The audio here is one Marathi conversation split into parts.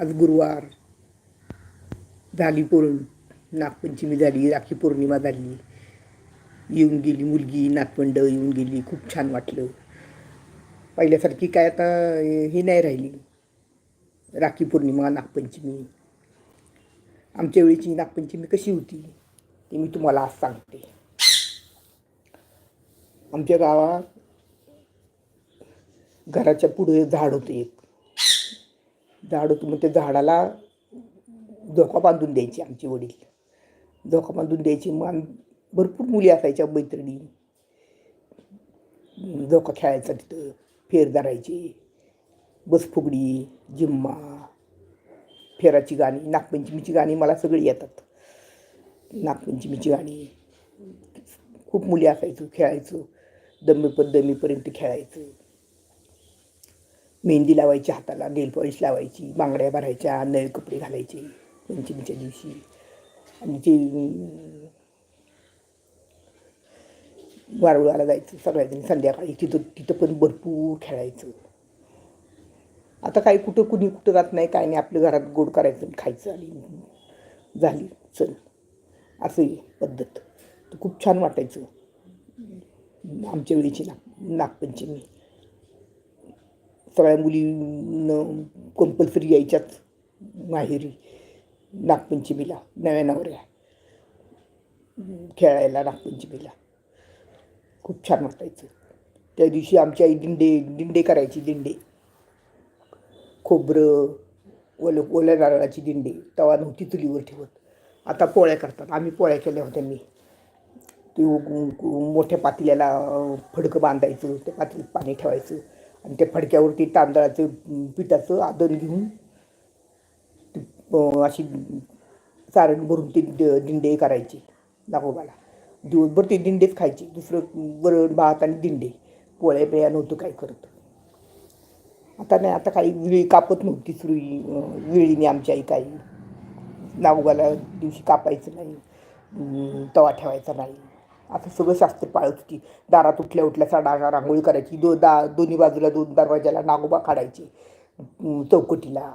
आज गुरुवार. झाली पौर्ण नागपंचमी झाली राखी पौर्णिमा झाली. येऊन गेली मुलगी नातवंड येऊन गेली खूप छान वाटलं. पहिल्यासारखी काय आता ही नाही राहिली. राखी पौर्णिमा नागपंचमी. आमच्या वेळीची नागपंचमी कशी होती ते मी तुम्हाला आज सांगते. आमच्या गावात घराच्या पुढे झाड होतं एक. झाड तुम्ही मग त्या झाडाला धोका बांधून द्यायचे आमचे वडील. धोका बांधून द्यायचे मग आम्ही भरपूर मुली असायच्या मैत्रिणी. धोका खेळायचा तिथं फेर धरायचे बसफुगडी जिम्मा फेराची गाणी नागपंचमीची गाणी मला सगळी येतात. नागपंचमीची गाणी खूप मुली असायचो खेळायचो दमीपत दमीपर्यंत खेळायचं. मेहंदी लावायची हाताला नेल पॉलिश लावायची बांगड्या भरायच्या नळ कपडे घालायचे पंचमीच्या दिवशी. आणि ते वारुळाला जायचं सगळ्याजणी संध्याकाळी. तिथं तिथं पण भरपूर खेळायचं. आता काही कुठं कुणी कुठं जात नाही काय नाही. आपल्या घरात गोड करायचं आणि खायचं आणि झाली चल. असं पद्धत. तर खूप छान वाटायचं. आमच्या वेळीची नाग नागपंचमी. सगळ्या मुलीनं कंपल्सरी यायच्याच माहेरी नागपंचमीला नव्या नवऱ्या खेळायला नागपंचमीला. खूप छान वाटायचं. त्या दिवशी आमची आई दिंडे दिंडे करायची दिंडे. खोबरं ओल ओल्या नारळाची दिंडे. तवा नव्हती चुलीवर ठेवत. आता पोळ्या करतात. आम्ही पोळ्या केल्या होत्या मी. ते मोठ्या पातेल्याला फडकं बांधायचं त्या पातेल्यात पाणी ठेवायचं. आणि त्या फडक्यावरती तांदळाचं पिठाचं आदन घेऊन ती अशी सारण भरून ते द- दिंडे करायचे नागोबाला दिवसभर ते दिंडेच खायचे. दुसरं वरण भात आणि दिंडे. पोळ्या पिळ्या नव्हतं काय करत. आता नाही आता काही वेळी कापत नव्हती सुरुई विळीने वेळीने आई काही. नागोबाला दिवशी कापायचं नाही तवा ठेवायचा नाही. असं सगळं शास्त्र पाळत होती. दारात उठल्या उठल्या साडा रांगोळी करायची. दो दा दोन्ही बाजूला दोन दरवाज्याला नागोबा काढायचे. चौकटीला.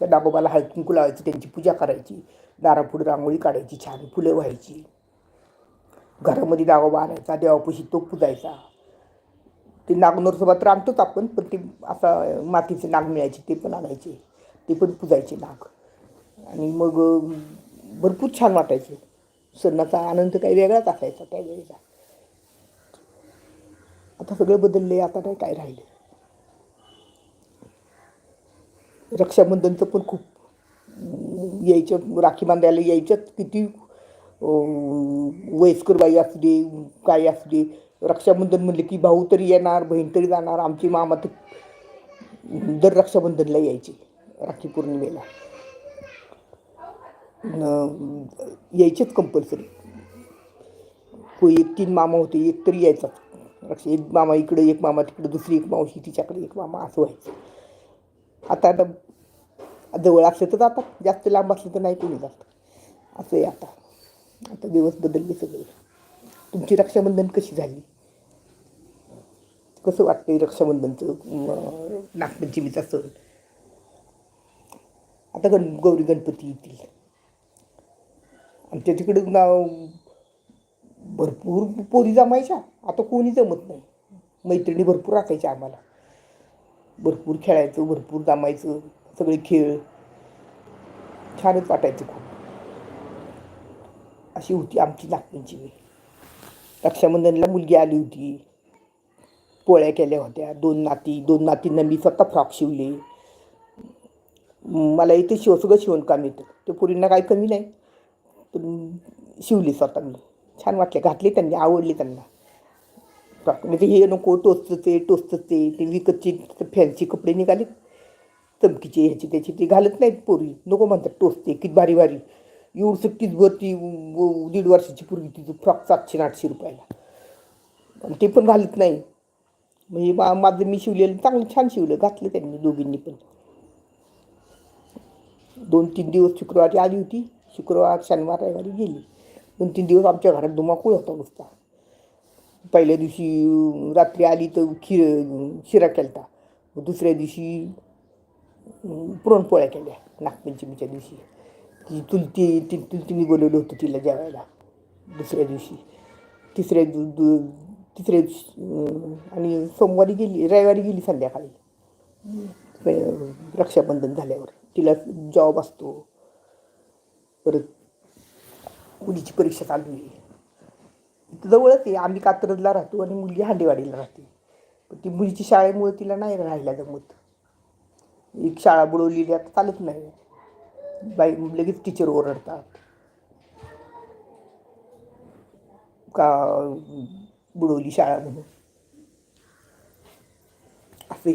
त्या नागोबाला हळकुंकू लावायची त्यांची पूजा करायची. दारापुढे रांगोळी काढायची छान फुलं व्हायची. घरामध्ये नागोबा आणायचा देवापाशी तो पुजायचा. ते नागनरसोबत तर आणतोच आपण पण ते असा मातीचे नाग मिळायचे ते पण आणायचे. ते पण पुजायचे नाग. आणि मग भरपूर छान वाटायचे. सणाचा आनंद काही वेगळाच असायचा त्यावेळेचा आता सगळं बदलले आता नाही काय राहिलं. रक्षाबंधनचं पण खूप यायचं राखी बांधायला यायच्यात किती वयस्कर बाई असू दे काय असू दे. रक्षाबंधन म्हणले की भाऊ तरी येणार बहीण तरी जाणार. आमची मामा तर दर रक्षाबंधनला यायची राखी पौर्णिमेला. यायचेच कंपल्सरी कोई एक तीन मामा होते एक तरी यायचा. रक्षा एक मामा इकडे एक मामा तिकडे दुसरी एक मावशी तिच्याकडे एक मामा असं व्हायचं. आता आता जवळ असले तर जातात जास्त लांब असले तर नाही कोणी जात. असं आहे आता. आता दिवस बदलले सगळे. तुमची रक्षाबंधन कशी झाली? कसं वाटतंय रक्षाबंधनचं? नागपंचमीचा सण. आता गण गौरी गणपती येतील. आमच्या तिकडं गाव भरपूर पोरी जमायच्या. आता कोणी जमत नाही. मैत्रिणी भरपूर राखायच्या आम्हाला. भरपूर खेळायचं भरपूर जमायचं सगळे खेळ. छानच वाटायचं खूप. अशी होती आमची नागपंचमी. रक्षाबंधनला मुलगी आली होती. पोळ्या केल्या होत्या. दोन नाती दोन नातींना मी स्वतः फ्रॉक शिवले. मला इथे शिव सगळं शिवणकाम येतं. ते पोरींना काही कमी नाही. पण शिवली स्वतः मी छान वाटले. घातले त्यांनी आवडले त्यांना. फ्रॉक म्हणजे हे नको टोचचे टोचचे ते विकतचे फॅन्सी कपडे निघाले चमकीचे ह्याची त्याची. ते घालत नाहीत पोरी नको म्हणतात टोचते. किती भारी भारी. एवढं सुट्टीच भर ती दीड वर्षाची पूर्वी तिचं. फ्रॉक सातशे आठशे रुपयाला. आणि ते पण घालत नाही. म्हणजे मा माझं मी शिवलेलं चांगलं छान शिवलं. घातलं त्यांनी दोघींनी पण. दोन तीन दिवस शुक्रवारी आली होती. शुक्रवार शनिवार रविवारी गेली. दोन तीन दिवस आमच्या घरात धुमाकूळ होता नुसता. पहिल्या दिवशी रात्री आली तर खीर शिरा केलता. दुसऱ्या दिवशी पुरणपोळ्या केल्या नागपंचमीच्या दिवशी. ती तुलती ती तुलतीने बोलवलं होतं तिला जेवायला. दुसऱ्या दिवशी. तिसऱ्या दु दु तिसऱ्या दिवशी आणि सोमवारी गेली रविवारी गेली संध्याकाळी. रक्षाबंधन झाल्यावर. तिला जॉब असतो. परत मुलीची परीक्षा चालू आहे. जवळच आहे. आम्ही कात्रजला राहतो आणि मुलगी हांडेवाडीला राहते. पण ती मुलीची शाळेमुळे तिला नाही राहायला जमत. एक शाळा बुडवलेली आता चालत नाही. बाई लगेच टीचर ओरडतात. का बुडवली शाळा म्हणून? असं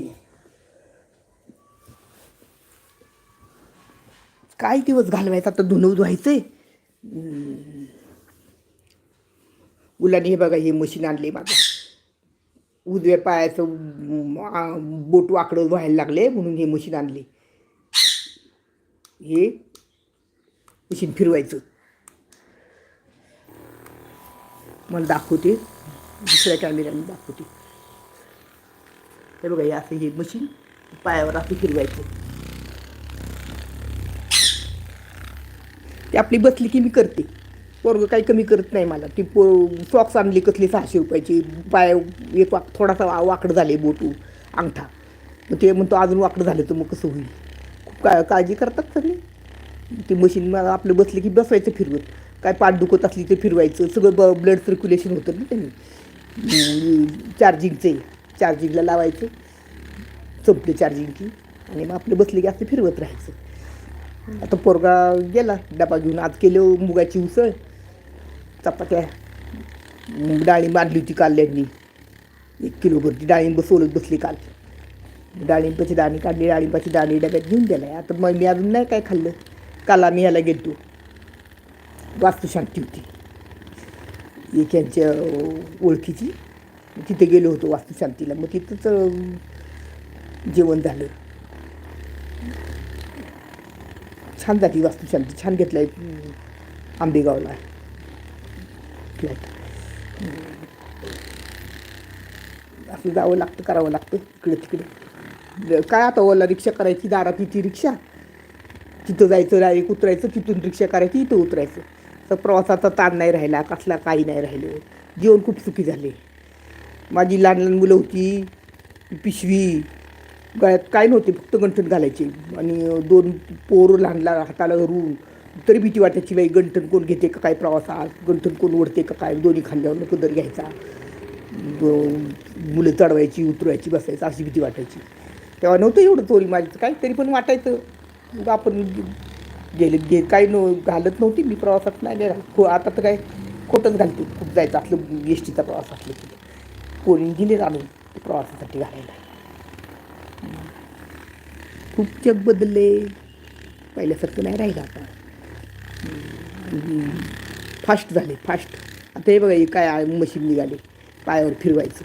काय दिवस घालवायचा? आता धुणं धुवायचंय? मुलांनी हे बघा हे मशीन आणले माझं उजव्या पायाचं बोट वाकडं व्हायला लागले म्हणून हे मशीन आणले हे मशीन फिरवायचं. मला दाखवते. दुसऱ्या कॅमेऱ्याने दाखवते. हे बघा हे असं हे मशीन पायावर असं फिरवायचं. ती आपली बसली की मी करते. पोरगं काही कमी करत नाही मला. ती पो सॉक्स आणली कसली सहाशे रुपयाची. पाय एक वाक थोडासा वा- वाकडं झाले बोटू अंगठा. मग ते म्हणतो अजून वाकडं झालं तर मग कसं होईल? खूप का काळजी करतात सगळे. ती मशीन मग आपलं बसलं की बसवायचं फिरवत. काय पाठ दुखत असली तर फिरवायचं. सगळं ब ब्लड सर्क्युलेशन होतं ना त्यांनी. चार्जिंगचे चार्जिंगला लावायचं. संपले चार्जिंग की. आणि मग आपलं बसले की असं फिरवत राहायचं. आता पोरगा गेला डबा घेऊन आज केले मुगाची उसळ. चपात्या. मग डाळिंब आणली होती काल त्यांनी एक किलोभरची डाळिंब सोलत बसली काल. डाळिंबाची दाणी काढली डाळिंबाची दाणी डब्यात घेऊन गेलाय. आता मग मी अजून नाही काय खाल्लं. काल आम्ही ह्याला गेलो वास्तुशांती होती. एक यांच्या ओळखीची. तिथे गेलो होतो वास्तुशांतीला मग तिथंच जेवण झालं. छान जाती वास्तुशांती छान छान घेतलं आहे आंबेगावला फ्लॅट असं जावं लागतं करावं लागतं इकडे तिकडे. काय आता ओला रिक्षा करायची दारात ती रिक्षा. तिथं जायचं डायरेक्ट उतरायचं तिथून रिक्षा करायची इथं उतरायचं. तर प्रवासाचा ताण नाही राहिला कसला काही नाही राहिलं. जीवन खूप सुखी झाले. माझी लहान लहान मुलं होती पिशवी गळ्यात काय नव्हते फक्त गंठण घालायचे. आणि दोन पोर लहानला हाताला धरून तरी भीती वाटायची बाई गंठण कोण घेते का? काय प्रवासात गंठण कोण ओढते का? काय? दोन्ही खांद्यावर पदर घ्यायचा. मुलं चढवायची उतरवायची बसायची अशी भीती वाटायची. तेव्हा नव्हतं एवढं चोरी माझी काय तरी पण वाटायचं. आपण गेले गे काही न घालत नव्हती मी प्रवासात. नाही खो आता तर काय? खोटंच घालते. खूप जायचं असलं एस टीचा प्रवास असलं की कोणी दिले आणून प्रवासासाठी घालायला. खूप जग बदलले? पहिल्यासारखं नाही राहिलं आता. फास्ट झाले फास्ट आता हे बघा हे काय मशीन निघाले. पायावर फिरवायचं.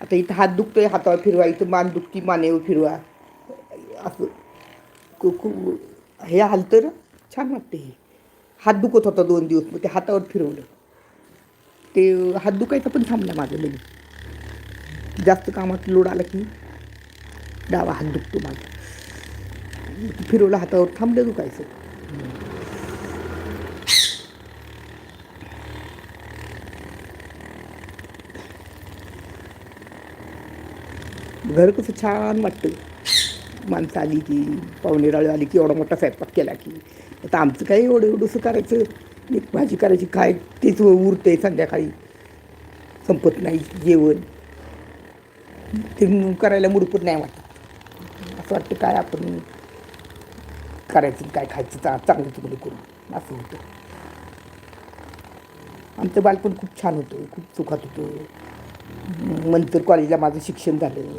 आता इथं हात दुखतोय हातावर फिरवा इथं मान दुखती मानेवर फिरवा. असं. कु- हे हाल तर छान वाटते हे. हात दुखत होता दोन दिवस मग ते हातावर फिरवलं. ते हात दुखायचं पण थांबला माझं लगेच. जास्त कामात लोड आला की डावा हात दुखतो माझा फिरवलं हातावर थांबलं दुखायचं. घर कसं छान वाटतं. माणसं आली की पाहुणे आली की एवढा मोठा स्वयंपाक केला की. आता आमचं काय एवढं एवढंसं करायचं? एक भाजी करायची काय? तेच उरते संध्याकाळी. संपत नाही जेवण. ते करायला मुडपत नाही वाटत. असं वाटतं काय आपण करायचं काय खायचं चा चांगलं चुकलं म्हणजे करून असं होतं. आमचं बालपण खूप छान होतं खूप सुखात होतं. नंतर कॉलेजला माझं शिक्षण झालं.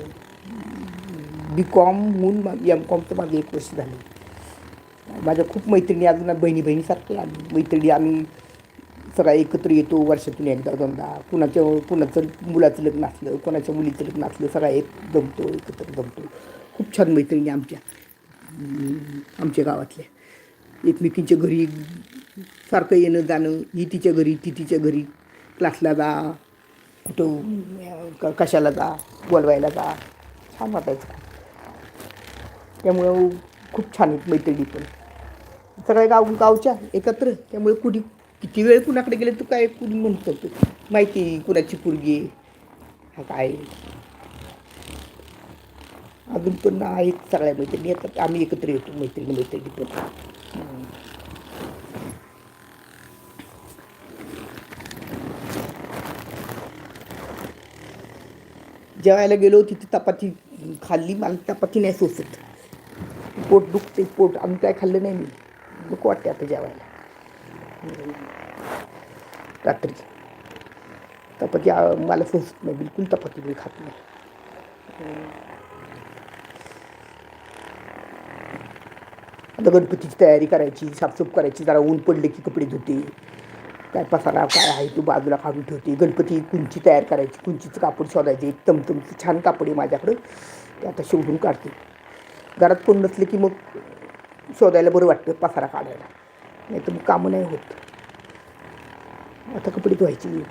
बी कॉम होऊन एम कॉमचं माझं एक वर्ष झालं. माझ्या खूप मैत्रिणी अजून बहिणी बहिणीसारखे आम्ही मैत्रिणी आम्ही सगळा एकत्र येतो वर्षातून एकदा दोनदा. कुणाच्या कुणाचं मुलाचं लग्न असलं कोणाच्या मुलीचं लग्न असलं सगळा एक जमतो एकत्र जमतो. खूप छान मैत्रिणी आमच्या आमच्या गावातल्या. एकमेकींच्या घरी सारखं येणं जाणं ही तिच्या घरी ती तिच्या घरी. क्लासला जा कुठं क- कशाला जा बोलवायला जा. छान वाटायचं. त्यामुळं खूप छान आहेत मैत्रिणी पण. सगळ्या गाव गावच्या एकत्र त्यामुळे कुणी किती वेळ कुणाकडे गेले तू काय कुणी म्हणतो. तू माहिती कुणाची पोरगी हा काय अजून पण आहेत सगळ्या मैत्रिणी. येतात आम्ही एकत्र येतो मैत्रिणी मैत्रिणी पण. जेवायला गेलो तिथे चपाती खाल्ली मला चपाती नाही सोसत. पोट दुखते पोट. आम्ही काय खाल्लं नाही मी. नको वाटते आता जेवायला. रात्री. चपाती मला सोसत नाही. बिलकुल चपाती मी खात नाही. आता गणपतीची तयारी करायची साफसूफ करायची जरा ऊन पडले की कपडे धुते. काय पसारा काय आहे तो बाजूला काढून ठेवते. गणपती कुंची तयार करायची कुंचीचं कापड शोधायचे एक तमतमचं छान कापड आहे माझ्याकडं. ते आता शोधून काढते. घरात कोण नसले की मग शोधायला बरं वाटतं पसारा काढायला. नाही तर मग कामं नाही होत. आता कपडे धुवायची.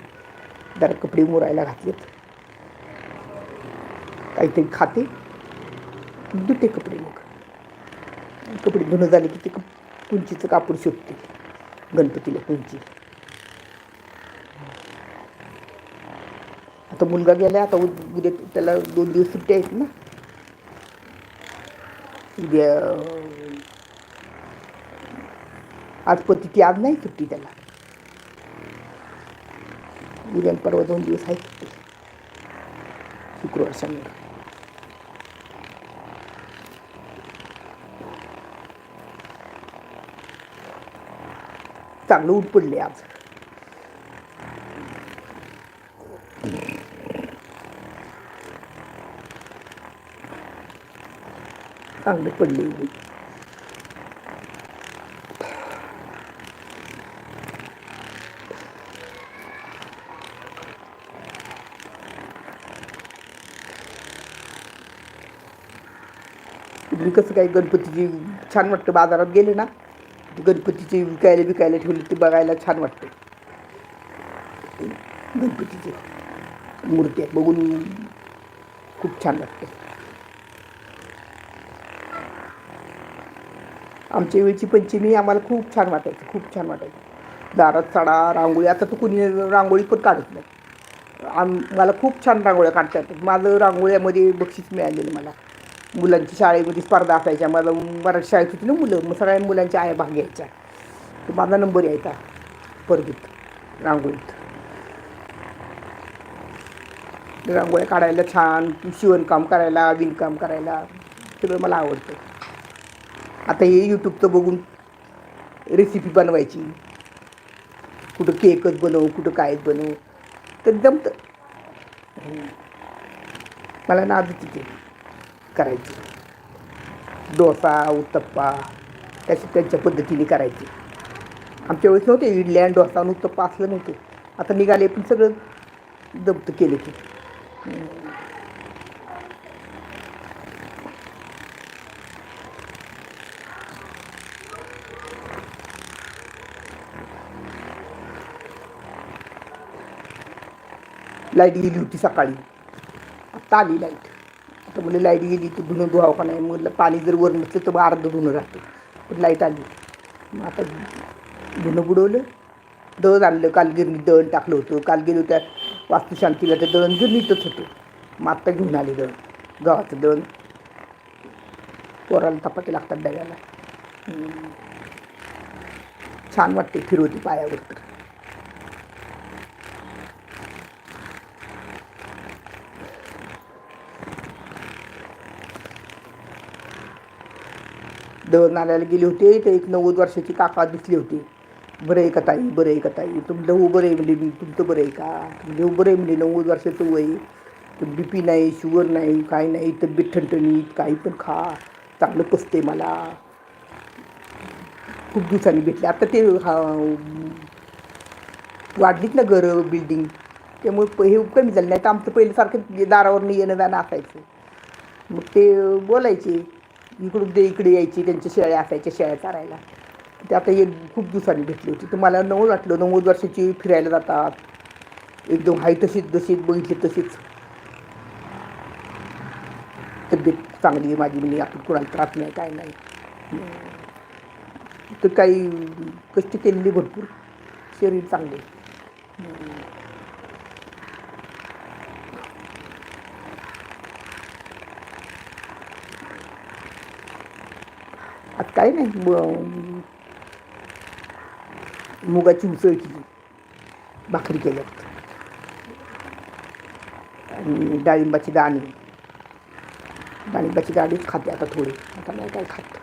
जरा कपडे मुरायला घातलेत. काहीतरी खाते. धुते कपडे मग. कपडे धुणं झाले की ते कुंचीचं कापड शोधते गणपतीला कुंची आता मुलगा गेला आता उद्या त्याला दोन दिवस सुट्ट्या आहेत ना. उद्या आज पतीची आज नाही सुट्टी त्याला. उद्या परवा दोन दिवस आहे सुट्टी. शुक्रवार शनिवार. चांगलं ऊन पडले आज चांगलं पडले ऊन तुम्ही कसं काय गणपतीची छान वाटतं बाजारात गेले ना ते गणपतीचे विकायला विकायला ठेवले ते बघायला छान वाटते गणपतीचे मूर्त्या बघून खूप छान वाटते आमच्या वेळची पंचमी आम्हाला खूप छान वाटायची खूप छान वाटायची. दारात सडा रांगोळी आता तर कुणी रांगोळी पण काढत नाही. आम मला खूप छान रांगोळ्या काढता येतात. माझं रांगोळ्यामध्ये बक्षीस मिळालेलं मला. मुलांची शाळेमध्ये स्पर्धा असायच्या. मला मराठी शाळेत होती ना मुलं. मग सगळ्या मुलांच्या आया भाग घ्यायच्या. माझा नंबर यायचा. स्पर्धेत रांगोळीत. रांगोळ्या काढायला छान शिवणकाम करायला विणकाम करायला सगळं मला आवडतं. आता हे यूट्यूबचं बघून रेसिपी बनवायची. कुठं केकच बनव कुठं कायच बनव. तर जमतं. मला नाद तिथे करायची. डोसा उत्तप्पा त्याची त्यांच्या पद्धतीने करायची. आमच्या वेळेस नव्हते इडल्या आणि डोसा आणि उत्तप्पा असलं नव्हतं. आता निघाले पण सगळं जमतं केलं की लाइट गेली होती सकाळी. आत्ता आली लाइट. तर म्हणजे लाइट गेली तर धुणं धुवावं का नाही? म्हटलं पाणी जर वर नसलं तर मग धुणं राहतं. पण लाइट आली. मग आता धुणं बुडवलं. दळण आणलं. काल गिरणी दळण टाकलं होतं. काल गेलो त्या वास्तुशांतीला ते दळण गिरणीतच होतं. मग आत्ता घेऊन आले दळण. गव्हाचं दळण. पोराला तपाटे लागतात डब्याला. छान वाटते फिरवती पायावर तर. दळण आणायला गेले होते ते एक नव्वद वर्षाची काका दिसली होती. बरं आहे का ताई? बरं आहे का ताई? तुमचं हो बरं आहे म्हणजे मी तुमचं बरं आहे का? तुमचं हो बरं आहे म्हणजे नव्वद वर्षाचं वय. बी पी नाही शुगर नाही काय नाही तब्येत ठणठणीत काही पण खा. चांगलं पसते मला. खूप दिवसांनी भेटले. आता ते हा वाढलीत ना घरं बिल्डिंग त्यामुळे प- हे कमी झालं नाही तर आमचं पहिल्यासारखं दारावरनं येणं जाणं असायचं. मग ते बोलायचे. इकडून ते इकडे यायची त्यांच्या शेळ्या असायच्या शेळ्या चारायला. ते आता एक खूप दिवसांनी भेटली होती. तर मला नवं वाटलं नव्वद वर्षाची फिरायला जातात. एकदम हाय तशीच जशीच बघितली तशीच. तब्येत चांगली आहे माझी म्हणजे आपण कुणाला त्रास नाही काय नाही. तर काही कष्ट केलेली भरपूर. शरीर चांगले. आता काही नाही म- मुगाची उसळ केली भाकरी केल्या आणि डाळिंबाची दाणी डाळिंबाची दाणीच खाते आता थोडी आता नाही काय खात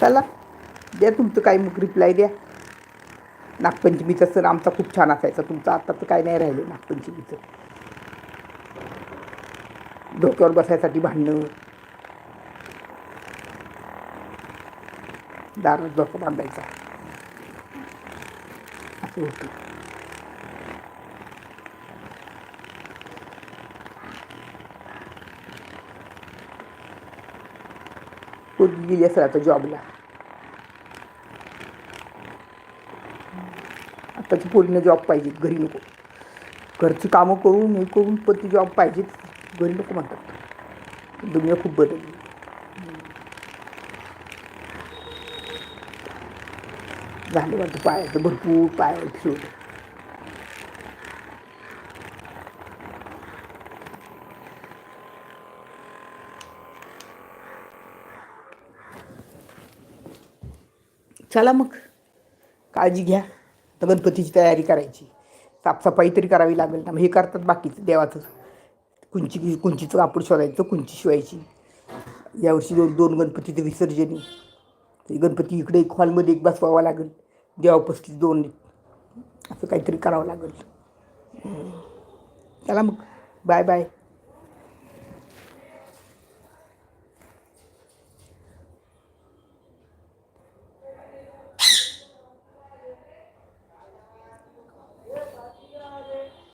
चला द्या तुमचं काय मग रिप्लाय द्या. नागपंचमीचा सण आमचा खूप छान असायचा तुमचा. आता तर काय नाही राहिलं नागपंचमीचं. डोक्यावर बसायसाठी भांडणं. दारात डोकं बांधायचा. असं होतं. कोणी गेली असेल आता जॉबला आत्ताची पोरीनं जॉब पाहिजे घरी नको. घरची कामं करून हे करून पण ती जॉब पाहिजेत घरी नको म्हणतात. दुनिया खूप बदलली. झालं वाटतं पायाचं भरपूर पाय फिरवलं. चला मग काळजी घ्या. तर गणपतीची तयारी करायची. साफसफाई तरी करावी लागेल. ना मग हे करतात बाकीचं देवाचं. कुंची कुंचीचं कापड शोधायचं कुंची शिवायची. यावर्षी दोन दोन गणपतीचं विसर्जन आहे. ते गणपती इकडे एक हॉलमध्ये एक बसवावा लागेल. देवापसली दोन असं काहीतरी करावं लागेल. चला मग. Bye bye.